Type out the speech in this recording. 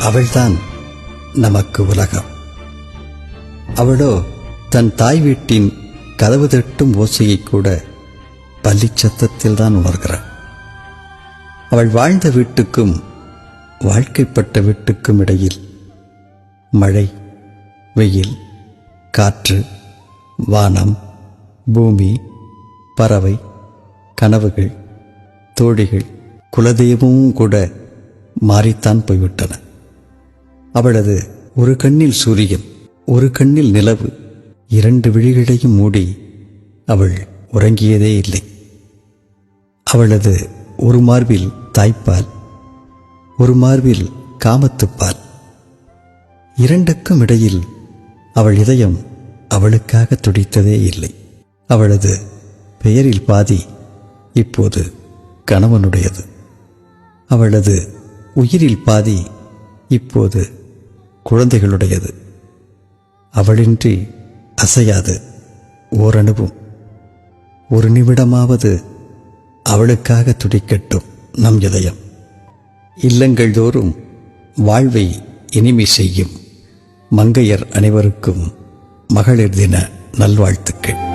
அவள்தான் நமக்கு உலகம். அவளோ தன் தாய் வீட்டின் கதவு தட்டும் ஓசையை கூட பள்ளிச் சத்தத்தில் தான் உணர்கிறாள். அவள் வாழ்ந்த வீட்டுக்கும் வாழ்க்கைப்பட்ட வீட்டுக்கும் இடையில் மழை வெயில் காற்று வானம் பூமி பறவை கனவுகள் தோழிகள் குலதெய்வமும் கூட மாறித்தான் போய்விட்டன. அவளது ஒரு கண்ணில் சூரியன் ஒரு கண்ணில் நிலவு இரண்டு விழிகளையும் மூடி அவள் உறங்கியதே இல்லை. அவளது ஒரு மார்பில் தாய்ப்பால் ஒரு மார்பில் காமத்துப்பால் இரண்டுக்கும் இடையில் அவள் இதயம் அவளுக்காக துடித்ததே இல்லை. அவளது பெயரில் பாதி இப்போது கணவனுடையது. அவளது உயிரில் பாதி இப்போது குழந்தைகளுடையது. அவளின்றி அசையாது. ஓரணுவும். ஒரு நிமிடமாவது அவளுக்காக துடிக்கட்டும் நம் இதயம். இல்லங்கள் தோறும் வாழ்வை இனிமை செய்யும் மங்கையர் அனைவருக்கும் மகளிர் தின நல்வாழ்த்துக்கள்.